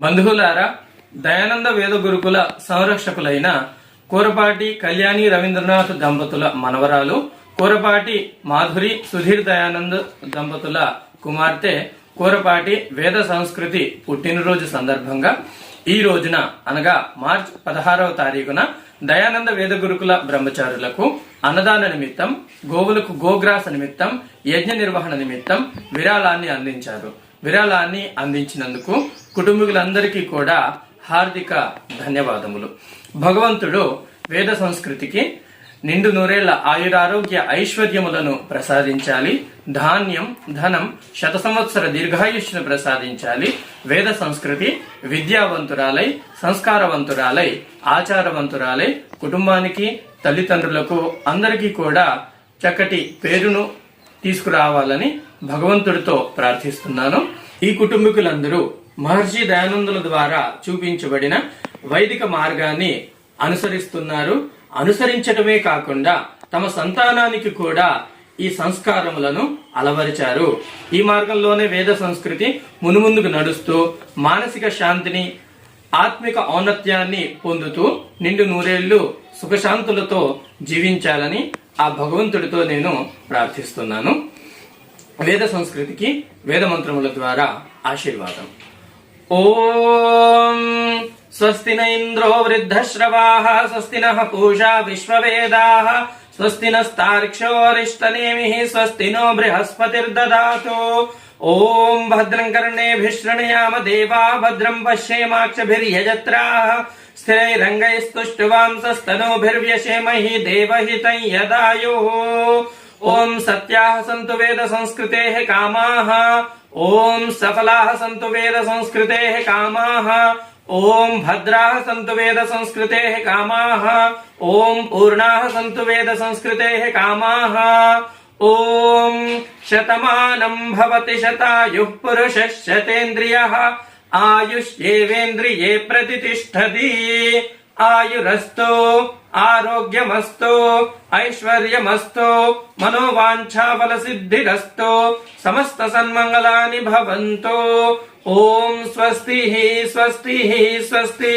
బంధువులారా దయానంద వేద గురుకుల సంరక్షకులైన కూరపాటి కళ్యాణి రవీంద్రనాథ్ దంపతుల మనవరాలు కూరపాటి మాధురి సుధీర్ దయానంద్ దంపతుల కుమార్తె కూరపాటి వేద సంస్కృతి పుట్టినరోజు సందర్భంగా ఈ రోజున అనగా మార్చ్ పదహారవ తారీఖున దయానంద వేద గురుకుల బ్రహ్మచారులకు అన్నదాన నిమిత్తం గోవులకు గోగ్రాస నిమిత్తం యజ్ఞ నిర్వహణ నిమిత్తం విరాళాన్ని అందించారు. విరాళాన్ని అందించినందుకు కుటుంబీకులందరికీ కూడా హార్దిక ధన్యవాదములు. భగవంతుడు వేద సంస్కృతికి నిండు నూరేళ్ళ ఆయురారోగ్య ఐశ్వర్యములను ప్రసాదించాలి. ధాన్యం ధనం శత సంవత్సర దీర్ఘాయుష్ను ప్రసాదించాలి. వేద సంస్కృతి విద్యావంతురాలై సంస్కారవంతురాలై ఆచారవంతురాలై కుటుంబానికి తల్లిదండ్రులకు అందరికీ కూడా చక్కటి పేరును తీసుకురావాలని భగవంతుడితో ప్రార్థిస్తున్నాను. ఈ కుటుంబీకులందరూ మహర్షి దయానందుల ద్వారా చూపించబడిన వైదిక మార్గాన్ని అనుసరిస్తున్నారు. అనుసరించటమే కాకుండా తమ సంతానానికి కూడా ఈ సంస్కారములను అలవరిచారు. ఈ మార్గంలోనే వేద సంస్కృతి మునుముందుకు నడుస్తూ మానసిక శాంతిని ఆత్మిక ఔన్నత్యాన్ని పొందుతూ నిండు నూరేళ్ళు సుఖశాంతులతో జీవించాలని ఆ భగవంతుడితో నేను ప్రార్థిస్తున్నాను. వేద సంస్కృతికి వేద మంత్రముల ద్వారా ఆశీర్వాదం. ఓం స్వస్తిన ఇంద్రో వృద్ధశ్రవా స్వస్తిన పూషా విశ్వవేదా స్వస్తి నస్తార్క్ష్యోరిష్టనేమి స్వస్తి నో బృహస్పతిర్దాతు ఓం భద్రం కర్ణేభిశృణయామ దేవా భద్రం పశ్యేమాక్షభిర్యజత్రా స్థిరైరంగైస్తుష్టువాంసస్తనోభిర్వ్యశేమహి దేవహితం యదాయో ॐ सत्याः सन्तु वेद संस्कृतेः कामाः। ॐ सफलाः सन्तु वेद संस्कृतेः कामाः। ॐ भद्राः सन्तु वेद संस्कृतेः कामाः। ॐ पूर्णाः सन्तु वेद संस्कृतेः कामाः। ॐ शतमानं भवति शतायुः पुरुषः शतेन्द्रियः। आयुष्येवेन्द्रिये प्रतितिष्ठति। आयुरस्तु ఆరోగ్యమస్తో ఐశ్వర్యమస్తో మనోవాంఛాబల సిద్ధిరస్తో సమస్త సన్మంగళాని భవంతో. ఓం స్వస్తి స్వస్తి స్వస్తి.